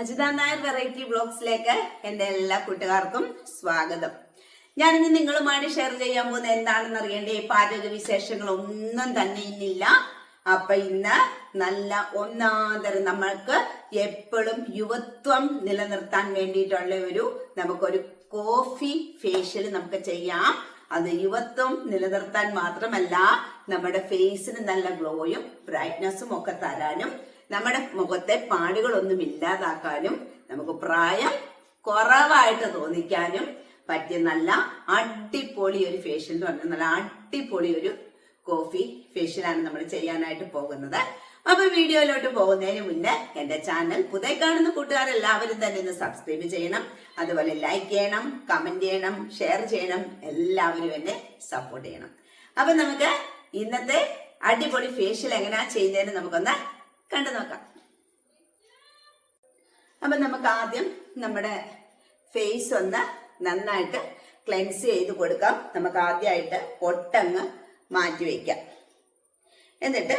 Ajitha Nair variety ബ്ലോഗ്സിലേക്ക് എന്റെ എല്ലാ കൂട്ടുകാർക്കും സ്വാഗതം. ഞാൻ ഇന്ന് നിങ്ങളുമായിട്ട് ഷെയർ ചെയ്യാൻ പോകുന്നത് എന്താണെന്ന് അറിയേണ്ടേ? പാചക വിശേഷങ്ങളൊന്നും തന്നെ ഇന്നില്ല. അപ്പൊ ഇന്ന് നല്ല ഒന്നാന്തരം നമ്മൾക്ക് എപ്പോഴും യുവത്വം നിലനിർത്താൻ വേണ്ടിയിട്ടുള്ള ഒരു നമുക്കൊരു കോഫി ഫേഷ്യൽ നമുക്ക് ചെയ്യാം. അത് യുവത്വം നിലനിർത്താൻ മാത്രമല്ല നമ്മുടെ ഫേസിന് നല്ല ഗ്ലോയും ബ്രൈറ്റ്നസ്സും ഒക്കെ തരാനും നമ്മുടെ മുഖത്തെ പാടുകളൊന്നും ഇല്ലാതാക്കാനും നമുക്ക് പ്രായം കുറവായിട്ട് തോന്നിക്കാനും പറ്റിയ നല്ല അടിപൊളി ഒരു ഫേഷ്യൽ എന്ന് പറഞ്ഞാൽ നല്ല അടിപൊളി ഒരു കോഫി ഫേഷ്യലാണ് നമ്മൾ ചെയ്യാനായിട്ട് പോകുന്നത്. അപ്പൊ വീഡിയോയിലോട്ട് പോകുന്നതിന് മുന്നേ എന്റെ ചാനൽ പുതിയ കാണുന്ന കൂട്ടുകാരെല്ലാവരും തന്നെ ഒന്ന് സബ്സ്ക്രൈബ് ചെയ്യണം. അതുപോലെ ലൈക്ക് ചെയ്യണം കമന്റ് ചെയ്യണം ഷെയർ ചെയ്യണം. എല്ലാവരും എന്നെ സപ്പോർട്ട് ചെയ്യണം. അപ്പൊ നമുക്ക് ഇന്നത്തെ അടിപൊളി ഫേഷ്യൽ എങ്ങനെയാ ചെയ്യുന്നതിന് നമുക്കൊന്ന് കണ്ടു നോക്കാം. അപ്പൊ നമുക്ക് ആദ്യം നമ്മുടെ ഫേസ് ഒന്ന് നന്നായിട്ട് ക്ലെൻസ് ചെയ്ത് കൊടുക്കാം. നമുക്ക് ആദ്യമായിട്ട് പൊട്ടങ്ങ് മാറ്റി വയ്ക്കാം എന്നിട്ട്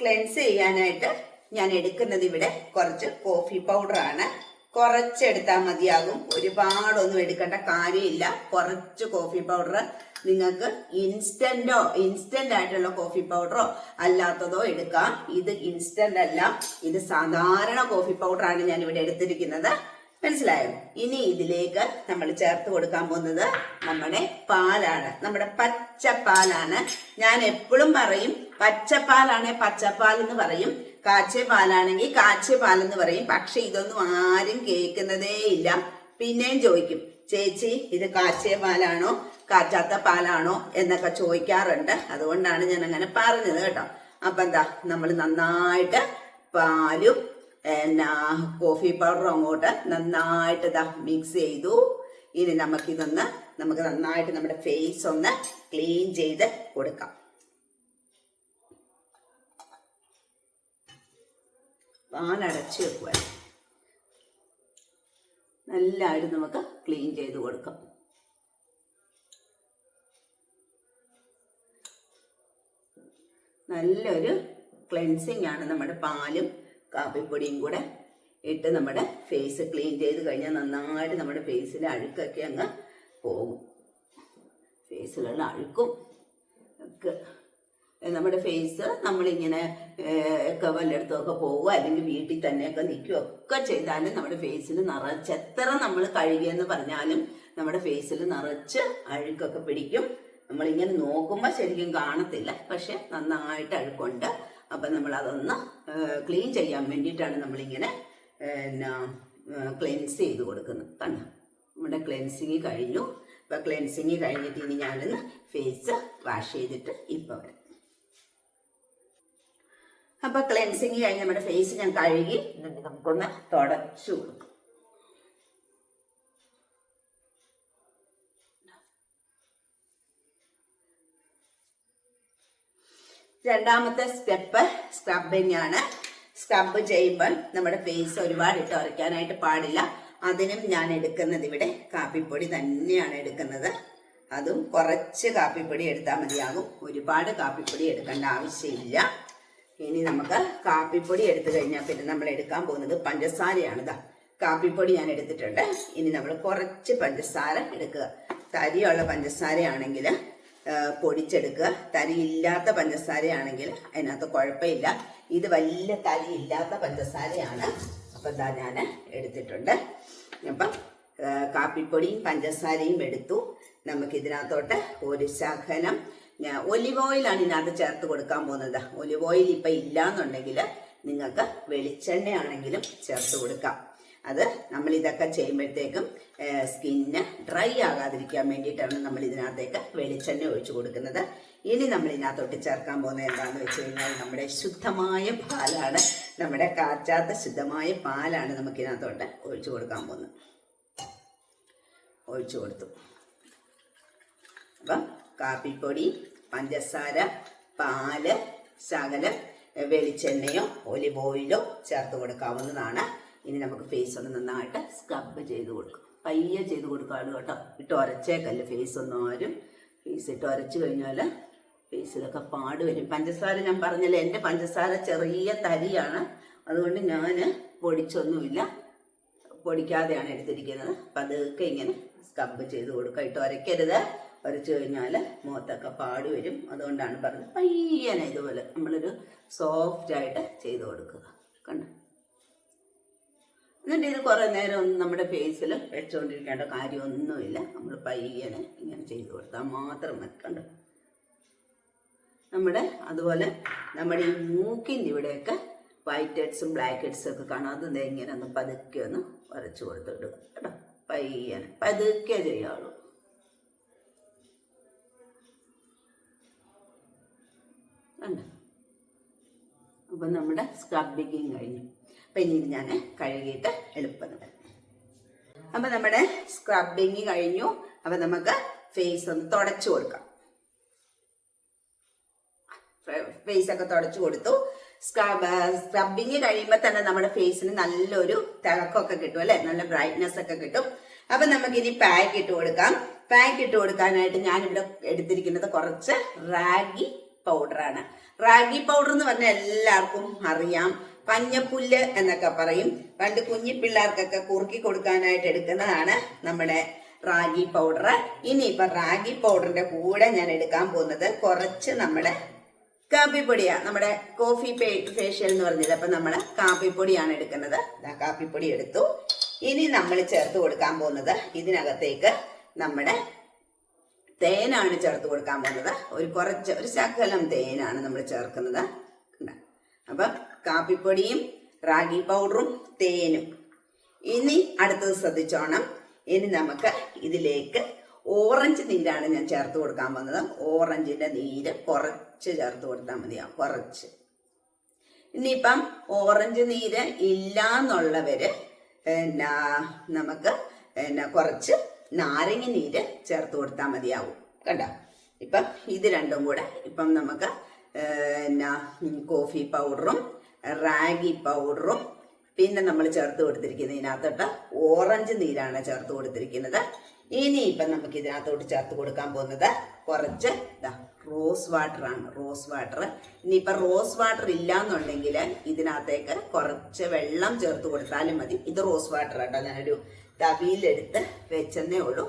ക്ലെൻസ് ചെയ്യാനായിട്ട് ഞാൻ എടുക്കുന്നത് ഇവിടെ കുറച്ച് കോഫി പൗഡറാണ് കുറച്ചെടുത്താൽ മതിയാകും. ഒരുപാടൊന്നും എടുക്കേണ്ട കാര്യമില്ല. കുറച്ച് കോഫി പൗഡർ നിങ്ങൾക്ക് ഇൻസ്റ്റന്റോ ഇൻസ്റ്റന്റ് ആയിട്ടുള്ള കോഫി പൗഡറോ അല്ലാത്തതോ എടുക്കാം. ഇത് ഇൻസ്റ്റന്റ് അല്ല. ഇത് സാധാരണ കോഫി പൗഡറാണ് ഞാൻ ഇവിടെ എടുത്തിരിക്കുന്നത്. മനസ്സിലായോ? ഇനി ഇതിലേക്ക് നമ്മൾ ചേർത്ത് കൊടുക്കാൻ പോകുന്നത് നമ്മുടെ പാലാണ്. നമ്മുടെ പച്ചപ്പാലാണ്. ഞാൻ എപ്പോഴും പറയും പച്ചപ്പാലാണെ പച്ചപ്പാൽ എന്ന് പറയും. കാച്ചിയ പാലാണെങ്കിൽ കാച്ചിയ പാലെന്ന് പറയും. പക്ഷെ ഇതൊന്നും ആരും കേൾക്കുന്നതേ ഇല്ല. പിന്നെയും ചോദിക്കും ചേച്ചി ഇത് കാച്ചിയ പാലാണോ? കാച്ചാത്ത പാലാണോ? എന്നൊക്കെ ചോദിക്കാറുണ്ട്. അതുകൊണ്ടാണ് ഞാൻ അങ്ങനെ പറഞ്ഞത് കേട്ടോ. അപ്പൊ എന്താ നമ്മൾ നന്നായിട്ട് പാലും എന്നാ കോഫി പൗഡറും അങ്ങോട്ട് നന്നായിട്ട് ഇതാ മിക്സ് ചെയ്തു. ഇനി നമുക്കിതൊന്ന് നമുക്ക് നന്നായിട്ട് നമ്മുടെ ഫേസ് ഒന്ന് ക്ലീൻ ചെയ്ത് കൊടുക്കാം. പാലടച്ച് വെക്കുക നല്ലതായിട്ട് നമുക്ക് ക്ലീൻ ചെയ്ത് കൊടുക്കാം. നല്ലൊരു ക്ലെൻസിങ് ആണ് നമ്മുടെ പാലും കാപ്പിപ്പൊടിയും കൂടെ ഇട്ട് നമ്മുടെ ഫേസ് ക്ലീൻ ചെയ്ത് കഴിഞ്ഞാൽ നന്നായിട്ട് നമ്മുടെ ഫേസിലെ അഴുക്കൊക്കെ അങ്ങ് പോകും. ഫേസിലുള്ള അഴുക്കും ഒക്കെ നമ്മുടെ ഫേസ് നമ്മളിങ്ങനെ ഒക്കെ വല്ലയിടത്തുമൊക്കെ പോവുക അല്ലെങ്കിൽ വീട്ടിൽ തന്നെയൊക്കെ നിൽക്കുക ഒക്കെ ചെയ്താലും നമ്മുടെ ഫേസിൽ നിറച്ച് എത്ര നമ്മൾ കഴുകിയെന്ന് പറഞ്ഞാലും നമ്മുടെ ഫേസിൽ നിറച്ച് അഴുക്കൊക്കെ പിടിക്കും. നമ്മളിങ്ങനെ നോക്കുമ്പോൾ ശരിക്കും കാണത്തില്ല. പക്ഷെ നന്നായിട്ട് അഴുക്കുണ്ട്. അപ്പം നമ്മൾ അതൊന്ന് ക്ലീൻ ചെയ്യാൻ വേണ്ടിയിട്ടാണ് നമ്മളിങ്ങനെ എന്നാ ക്ലെൻസ് ചെയ്ത് കൊടുക്കുന്നത്. കണ്ടോ? നമ്മുടെ ക്ലെൻസിങ് കഴിഞ്ഞു. ഇപ്പം ക്ലെൻസിങ് കഴിഞ്ഞിട്ട് ഇനി ഞാനൊന്ന് ഫേസ് വാഷ് ചെയ്തിട്ട് ഇപ്പം വരാം. അപ്പൊ ക്ലെൻസിങ് കഴിഞ്ഞ് നമ്മുടെ ഫേസ് ഞാൻ കഴുകി നമുക്കൊന്ന് തുടച്ചു രണ്ടാമത്തെ സ്റ്റെപ്പ് സ്ക്രബിങ് ആണ്. സ്ക്രബ് ചെയ്യുമ്പോൾ നമ്മുടെ ഫേസ് ഒരുപാട് ഇട്ട് ഉറയ്ക്കാനായിട്ട് പാടില്ല. അതിനും ഞാൻ എടുക്കുന്നത് ഇവിടെ കാപ്പിപ്പൊടി തന്നെയാണ് എടുക്കുന്നത്. അതും കുറച്ച് കാപ്പിപ്പൊടി എടുത്താൽ മതിയാകും. ഒരുപാട് കാപ്പിപ്പൊടി എടുക്കേണ്ട ആവശ്യമില്ല. ഇനി നമുക്ക് കാപ്പിപ്പൊടി എടുത്തു കഴിഞ്ഞാൽ പിന്നെ നമ്മൾ എടുക്കാൻ പോകുന്നത് പഞ്ചസാരയാണ് ഇതാ കാപ്പിപ്പൊടി ഞാൻ എടുത്തിട്ടുണ്ട്. ഇനി നമ്മൾ കുറച്ച് പഞ്ചസാര എടുക്കുക. തരിയുള്ള പഞ്ചസാരയാണെങ്കിൽ പൊടിച്ചെടുക്കുക. തരി ഇല്ലാത്ത പഞ്ചസാരയാണെങ്കിൽ അതിനകത്ത് കുഴപ്പമില്ല. ഇത് വലിയ തരി ഇല്ലാത്ത പഞ്ചസാരയാണ്. അപ്പം ഇതാ ഞാൻ എടുത്തിട്ടുണ്ട്. അപ്പം കാപ്പിപ്പൊടിയും പഞ്ചസാരയും എടുത്തു. നമുക്ക് ഇതിനകത്തോട്ട് ഒരു ശകലം ഒലിവ് ഓയിലാണ് ഇതിനകത്ത് ചേർത്ത് കൊടുക്കാൻ പോകുന്നത്. ഒലിവ് ഓയിൽ ഇപ്പം ഇല്ലാന്നുണ്ടെങ്കിൽ നിങ്ങൾക്ക് വെളിച്ചെണ്ണയാണെങ്കിലും ചേർത്ത് കൊടുക്കാം. അത് നമ്മൾ ഇതൊക്കെ ചെയ്യുമ്പോഴത്തേക്കും സ്കിന്ന് ഡ്രൈ ആകാതിരിക്കാൻ വേണ്ടിയിട്ടാണ് നമ്മൾ ഇതിനകത്തേക്ക് വെളിച്ചെണ്ണ ഒഴിച്ചു കൊടുക്കുന്നത്. ഇനി നമ്മൾ ഇതിനകത്തോട്ട് ചേർക്കാൻ പോകുന്നത് എന്താണെന്ന് വെച്ച് കഴിഞ്ഞാൽ നമ്മുടെ ശുദ്ധമായ പാലാണ് നമ്മുടെ കാച്ചാത്ത ശുദ്ധമായ പാലാണ് നമുക്ക് ഇതിനകത്തോട്ട് ഒഴിച്ചു കൊടുക്കാൻ പോകുന്നത്. ഒഴിച്ചു കൊടുത്തു. അപ്പം കാപ്പിപ്പൊടി പഞ്ചസാര പാൽ ശകലം വെളിച്ചെണ്ണയോ ഒലിവ് ഓയിലോ ചേർത്ത് കൊടുക്കാവുന്നതാണ്. ഇനി നമുക്ക് ഫേസ് ഒന്ന് നന്നായിട്ട് സ്ക്രബ് ചെയ്ത് കൊടുക്കും. പയ്യെ ചെയ്ത് കൊടുക്കാണ് കേട്ടോ. ഇട്ട് ഉരച്ചേക്കല്ല ഫേസ് ഒന്നും ആരും. ഫേസ് ഇട്ട് ഉരച്ചു കഴിഞ്ഞാൽ ഫേസിലൊക്കെ പാട് വരും. പഞ്ചസാര ഞാൻ പറഞ്ഞല്ലോ എന്റെ പഞ്ചസാര ചെറിയ തരിയാണ്. അതുകൊണ്ട് ഞാൻ പൊടിച്ചൊന്നുമില്ല. പൊടിക്കാതെയാണ് എടുത്തിരിക്കുന്നത്. പതുക്കെ ഇങ്ങനെ സ്കബ് ചെയ്ത് കൊടുക്കുക ഇട്ട് ഉരയ്ക്കരുത് ഉരച്ചു കഴിഞ്ഞാൽ മുഖത്തൊക്കെ പാടി വരും. അതുകൊണ്ടാണ് പറഞ്ഞത്. പയ്യനെ ഇതുപോലെ നമ്മളൊരു സോഫ്റ്റ് ആയിട്ട് ചെയ്ത് കൊടുക്കുക. കണ്ടോ? എന്നിട്ട് ഇത് കുറേ നേരം ഒന്നും നമ്മുടെ ഫേസിൽ വെച്ചുകൊണ്ടിരിക്കേണ്ട കാര്യമൊന്നുമില്ല. നമ്മൾ പയ്യനെ ഇങ്ങനെ ചെയ്ത് കൊടുത്താൽ മാത്രം മതി. കണ്ടോ? നമ്മുടെ അതുപോലെ നമ്മുടെ ഈ മൂക്കിന്റെ ഇവിടെയൊക്കെ വൈറ്റ് ഹെഡ്സും ബ്ലാക്ക് ഹെഡ്സും ഒക്കെ കാണാം. അത് ഇങ്ങനെ ഒന്ന് പതുക്കെ ഒന്ന് വരച്ചു കൊടുത്തിടുക കേട്ടോ പയ്യനെ പതുക്കെ ചെയ്യാവുള്ളൂ. കണ്ടോ അപ്പം നമ്മുടെ സ്ക്രബിങ് കഴിഞ്ഞു. അപ്പം ഇനി ഞാൻ കഴുകിയിട്ട് എളുപ്പം. അപ്പം നമ്മുടെ സ്ക്രബിങ് കഴിഞ്ഞു. അപ്പം നമുക്ക് ഫേസ് ഒന്ന് തുടച്ചു കൊടുക്കാം. ഫേസ് ഒക്കെ തുടച്ചു കൊടുത്തു. സ്ക്രബ് സ്ക്രബിങ് കഴിയുമ്പോൾ തന്നെ നമ്മുടെ ഫേസിന് നല്ലൊരു തിളക്കമൊക്കെ കിട്ടും അല്ലെ? നല്ല ബ്രൈറ്റ്നെസ് ഒക്കെ കിട്ടും. അപ്പൊ നമുക്ക് ഇനി പാക്ക് ഇട്ട് കൊടുക്കാം. പാക്ക് ഇട്ട് കൊടുക്കാനായിട്ട് ഇവിടെ എടുത്തിരിക്കുന്നത് കുറച്ച് റാഗി പൗഡറാണ്. റാഗി പൗഡർ എന്ന് പറഞ്ഞാൽ എല്ലാവർക്കും അറിയാം. പഞ്ഞപ്പുല്ല് എന്നൊക്കെ പറയും. പണ്ട് കുഞ്ഞി പിള്ളേർക്കൊക്കെ കുറുക്കി കൊടുക്കാനായിട്ട് എടുക്കുന്നതാണ് നമ്മുടെ റാഗി പൗഡർ. ഇനി ഇപ്പൊ റാഗി പൗഡറിന്റെ കൂടെ ഞാൻ എടുക്കാൻ പോകുന്നത് കുറച്ച് നമ്മുടെ കാപ്പിപ്പൊടിയാണ് നമ്മുടെ കോഫി ഫേഷ്യൽ എന്ന് പറഞ്ഞത് അപ്പൊ നമ്മൾ കാപ്പിപ്പൊടിയാണ് എടുക്കുന്നത്. കാപ്പിപ്പൊടി എടുത്തു. ഇനി നമ്മൾ ചേർത്ത് കൊടുക്കാൻ പോകുന്നത് ഇതിനകത്തേക്ക് നമ്മുടെ തേനാണ് ചേർത്ത് കൊടുക്കാൻ പോകുന്നത്. ഒരു കുറച്ച് ഒരു ശകലം തേനാണ് നമ്മൾ ചേർക്കുന്നത്? അപ്പൊ കാപ്പിപ്പൊടിയും റാഗി പൗഡറും തേനും. ഇനി അടുത്തത് ശ്രദ്ധിച്ചോണം. ഇനി നമുക്ക് ഇതിലേക്ക് ഓറഞ്ച് നീരാണ് ഞാൻ ചേർത്ത് കൊടുക്കാൻ പോകുന്നത്. ഓറഞ്ചിന്റെ നീര് കുറച്ച് ചേർത്ത് കൊടുത്താൽ മതിയാവും. കുറച്ച്. ഇനിയിപ്പം ഓറഞ്ച് നീര് ഇല്ല എന്നുള്ളവര് എന്നാ നമുക്ക് എന്നാ കുറച്ച് നാരങ്ങ നീര് ചേർത്ത് കൊടുത്താൽ മതിയാവും. കണ്ട? ഇപ്പം ഇത് രണ്ടും കൂടെ ഇപ്പം നമുക്ക് എന്നാ കോഫി പൗഡറും റാഗി പൗഡറും പിന്നെ നമ്മൾ ചേർത്ത് കൊടുത്തിരിക്കുന്നത് ഇതിനകത്തോട്ട് ഓറഞ്ച് നീരാണ് ചേർത്ത് കൊടുത്തിരിക്കുന്നത്. ഇനി ഇപ്പം നമുക്ക് ഇതിനകത്തോട്ട് ചേർത്ത് കൊടുക്കാൻ പോകുന്നത് കുറച്ച് ഇതാ റോസ് വാട്ടർ ആണ് റോസ് വാട്ടർ ഇനിയിപ്പം റോസ് വാട്ടർ ഇല്ല എന്നുണ്ടെങ്കിൽ ഇതിനകത്തേക്ക് കുറച്ച് വെള്ളം ചേർത്ത് കൊടുത്താലും മതി. ഇത് റോസ് വാട്ടർ കേട്ടോ ഞാനൊരു തവിയിലെടുത്ത് വെച്ചെന്നേ ഉള്ളൂ.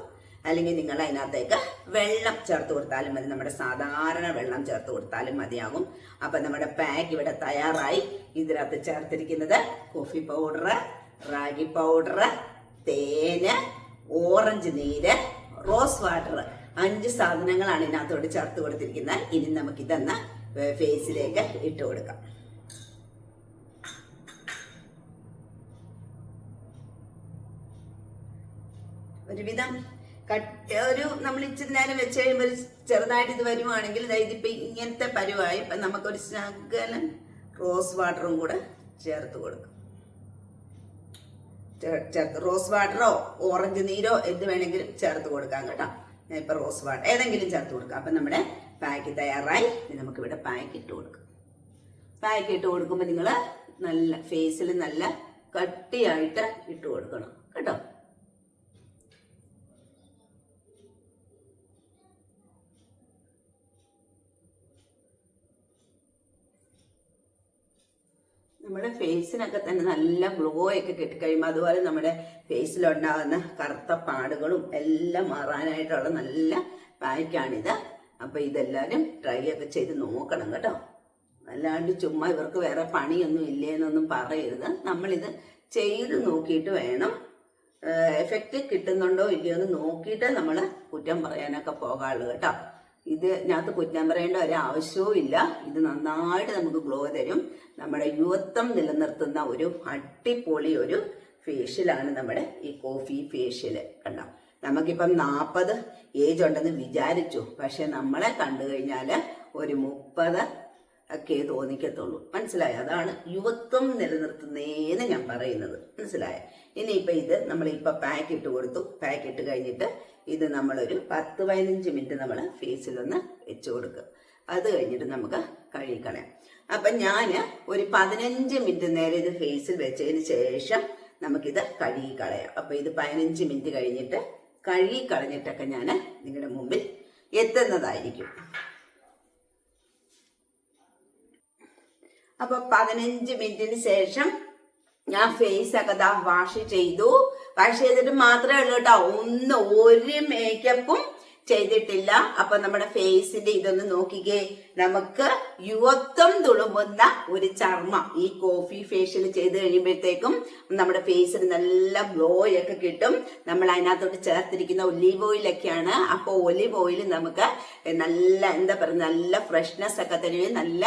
അല്ലെങ്കിൽ നിങ്ങൾ അതിനകത്തേക്ക് വെള്ളം ചേർത്ത് കൊടുത്താലും മതി. നമ്മുടെ സാധാരണ വെള്ളം ചേർത്ത് കൊടുത്താലും മതിയാകും. അപ്പൊ നമ്മുടെ പാക്ക് ഇവിടെ തയ്യാറായി. ഇതിനകത്ത് ചേർത്തിരിക്കുന്നത് കോഫി പൗഡർ റാഗി പൗഡർ തേന് ഓറഞ്ച് നീര് റോസ് വാട്ടർ അഞ്ച് സാധനങ്ങളാണ് ഇതിനകത്തോട് ചേർത്ത് കൊടുത്തിരിക്കുന്നത്. ഇനി നമുക്ക് ഇതെന്ന് ഫേസിലേക്ക് ഇട്ട് കൊടുക്കാം. ഒരുവിധം കട്ട് ഒരു നമ്മൾ ഇച്ചിരി നേരം വെച്ച് കഴിയുമ്പോൾ ചെറുതായിട്ട് ഇത് വരുവാണെങ്കിൽ അതായത് ഇതിപ്പോ ഇങ്ങനത്തെ പരുവായി. ഇപ്പൊ നമുക്കൊരു ശകലം റോസ് വാട്ടറും കൂടെ ചേർത്ത് കൊടുക്കും. ചേർത്ത് റോസ് വാട്ടറോ ഓറഞ്ച് നീരോ എന്ത് വേണമെങ്കിലും ചേർത്ത് കൊടുക്കാം കേട്ടോ. ഞാൻ ഇപ്പൊ റോസ് വാട്ടർ ഏതെങ്കിലും ചേർത്ത് കൊടുക്കാം. അപ്പൊ നമ്മുടെ പാക്ക് തയ്യാറായി. ഇനി നമുക്ക് ഇവിടെ പാക്ക് ഇട്ട് കൊടുക്കാം. പാക്ക് ഇട്ട് കൊടുക്കുമ്പോൾ നിങ്ങൾ നല്ല ഫേസിൽ നല്ല കട്ടിയായിട്ട് ഇട്ട് കൊടുക്കണം. കേട്ടോ. നമ്മുടെ ഫേസിനൊക്കെ തന്നെ നല്ല ഗ്ലോ ഒക്കെ കിട്ടിക്കഴിയുമ്പോൾ അതുപോലെ നമ്മുടെ ഫേസിലുണ്ടാകുന്ന കറുത്ത പാടുകളും എല്ലാം മാറാനായിട്ടുള്ള നല്ല പായ്ക്കാണിത്. അപ്പൊ ഇതെല്ലാവരും ട്രൈ ഒക്കെ ചെയ്ത് നോക്കണം കേട്ടോ. അല്ലാണ്ട് ചുമ്മാ ഇവർക്ക് വേറെ പണിയൊന്നും ഇല്ലേന്നൊന്നും പറയരുത്. നമ്മളിത് ചെയ്ത് നോക്കിയിട്ട് വേണം. എഫക്റ്റ് കിട്ടുന്നുണ്ടോ ഇല്ലയോ എന്ന് നോക്കിയിട്ട് നമ്മൾ കുറ്റം പറയാനൊക്കെ പോകാറുള്ളൂ കേട്ടോ. ഇത് ഇതിനകത്ത് കുറ്റം പറയേണ്ട ഒരു ആവശ്യവും ഇല്ല. ഇത് നന്നായിട്ട് നമുക്ക് ഗ്ലോ തരും. നമ്മുടെ യുവത്വം നിലനിർത്തുന്ന ഒരു അടിപൊളി ഒരു ഫേഷ്യലാണ് നമ്മുടെ ഈ കോഫി ഫേഷ്യൽ കണ്ടോ? നമുക്കിപ്പം നാൽപ്പത് ഏജ് ഉണ്ടെന്ന് വിചാരിച്ചു. പക്ഷെ നമ്മളെ കണ്ടു കഴിഞ്ഞാൽ ഒരു മുപ്പത് ഒക്കെ തോന്നിക്കത്തുള്ളൂ. മനസ്സിലായോ? അതാണ് യുവത്വം നിലനിർത്തുന്നേന്ന് ഞാൻ പറയുന്നത്. മനസ്സിലായോ? ഇനിയിപ്പോൾ ഇത് നമ്മൾ പാക്കിട്ട് കൊടുത്തു. പാക്ക് ഇട്ട് കഴിഞ്ഞിട്ട് ഇത് നമ്മളൊരു പത്ത് പതിനഞ്ച് മിനിറ്റ് നമ്മൾ ഫേസിലൊന്ന് വെച്ച് കൊടുക്കും അത് കഴിഞ്ഞിട്ട് നമുക്ക് കഴുകിക്കളയാം. അപ്പം ഞാൻ ഒരു പതിനഞ്ച് മിനിറ്റ് നേരം ഇത് ഫേസിൽ വെച്ചതിന് ശേഷം നമുക്കിത് കഴുകിക്കളയാം. അപ്പോൾ ഇത് പതിനഞ്ച് മിനിറ്റ് കഴിഞ്ഞിട്ട് കഴുകിക്കളഞ്ഞിട്ടൊക്കെ ഞാൻ നിങ്ങളുടെ മുമ്പിൽ എത്തുന്നതായിരിക്കും. അപ്പൊ പതിനഞ്ച് മിനിറ്റിന് ശേഷം ഞാൻ ഫേസ് ഒക്കെ ദാ വാഷ് ചെയ്തു. വാഷ് ചെയ്തിട്ട് മാത്രമേ ഉള്ളൂ കേട്ടോ. ഒന്ന് ഒരു മേക്കപ്പും ചെയ്തിട്ടില്ല. അപ്പൊ നമ്മുടെ ഫേസിന്റെ ഇതൊന്ന് നോക്കിക്കേ. നമുക്ക് യുവത്വം തുളുമ്പുന്ന ഒരു ചർമ്മം ഈ കോഫി ഫേഷ്യൽ ചെയ്ത് കഴിയുമ്പോഴത്തേക്കും നമ്മുടെ ഫേസിന് നല്ല ഗ്ലോ ഒക്കെ കിട്ടും. നമ്മൾ അതിനകത്തോട്ട് ചേർത്തിരിക്കുന്ന ഒലീവ് ഓയിലൊക്കെയാണ് അപ്പോൾ ഒലീവ് ഓയിൽ നമുക്ക് നല്ല എന്താ പറയുക നല്ല ഫ്രഷ്നെസ് ഒക്കെ തരുകയും നല്ല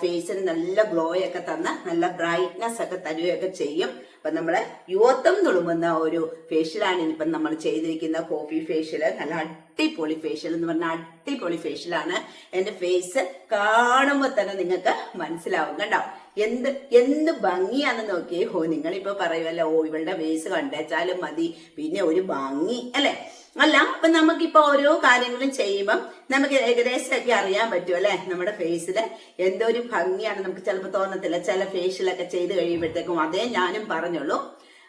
ഫേസിന് നല്ല ഗ്ലോ ഒക്കെ തന്ന് നല്ല ബ്രൈറ്റ്നെസ് ഒക്കെ തരുകയൊക്കെ ചെയ്യും. അപ്പൊ നമ്മൾ യുവത്വം തുളുമ്പുന്ന ഒരു ഫേഷ്യലാണ് ഇനിയിപ്പം നമ്മൾ ചെയ്തിരിക്കുന്ന കോഫി ഫേഷ്യൽ നല്ല അടിപൊളി ഫേഷ്യൽ എന്ന് പറഞ്ഞാൽ അടിപൊളി ഫേഷ്യലാണ് എന്റെ ഫേസ് കാണുമ്പോൾ തന്നെ നിങ്ങൾക്ക് മനസ്സിലാവും കണ്ടോ? എന്ത് എന്ത് ഭംഗിയാണെന്ന് നോക്കിയേ. ഓ നിങ്ങളിപ്പോൾ പറയുമല്ലോ ഓ ഇവളുടെ ഫേസ് കണ്ടേച്ചാലും മതി. പിന്നെ ഒരു ഭംഗി അല്ലേ? അല്ല അപ്പൊ നമുക്കിപ്പോ ഓരോ കാര്യങ്ങളും ചെയ്യുമ്പം നമുക്ക് ഏകദേശം ഒക്കെ അറിയാൻ പറ്റും അല്ലെ? നമ്മുടെ ഫേസിൽ എന്തോ ഒരു ഭംഗിയാണ് നമുക്ക് ചിലപ്പോൾ തോന്നത്തില്ല. ചില ഫേഷ്യലൊക്കെ ചെയ്ത് കഴിയുമ്പോഴത്തേക്കും അതേ ഞാനും പറഞ്ഞുള്ളൂ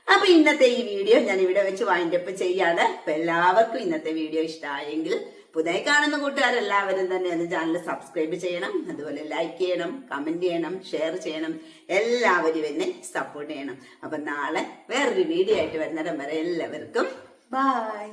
അപ്പൊ ഇന്നത്തെ ഈ വീഡിയോ ഞാൻ ഇവിടെ വെച്ച് വൈൻഡപ്പ് ചെയ്യാണ്. അപ്പൊ എല്ലാവർക്കും ഇന്നത്തെ വീഡിയോ ഇഷ്ടമായെങ്കിൽ പുതിയ കാണുന്ന കൂട്ടുകാരെല്ലാവരും തന്നെ എന്റെ ചാനൽ സബ്സ്ക്രൈബ് ചെയ്യണം. അതുപോലെ ലൈക്ക് ചെയ്യണം കമന്റ് ചെയ്യണം ഷെയർ ചെയ്യണം. എല്ലാവരും എന്നെ സപ്പോർട്ട് ചെയ്യണം. അപ്പൊ നാളെ വേറൊരു വീഡിയോ ആയിട്ട് വരുന്നിടം വരെ എല്ലാവർക്കും ബൈ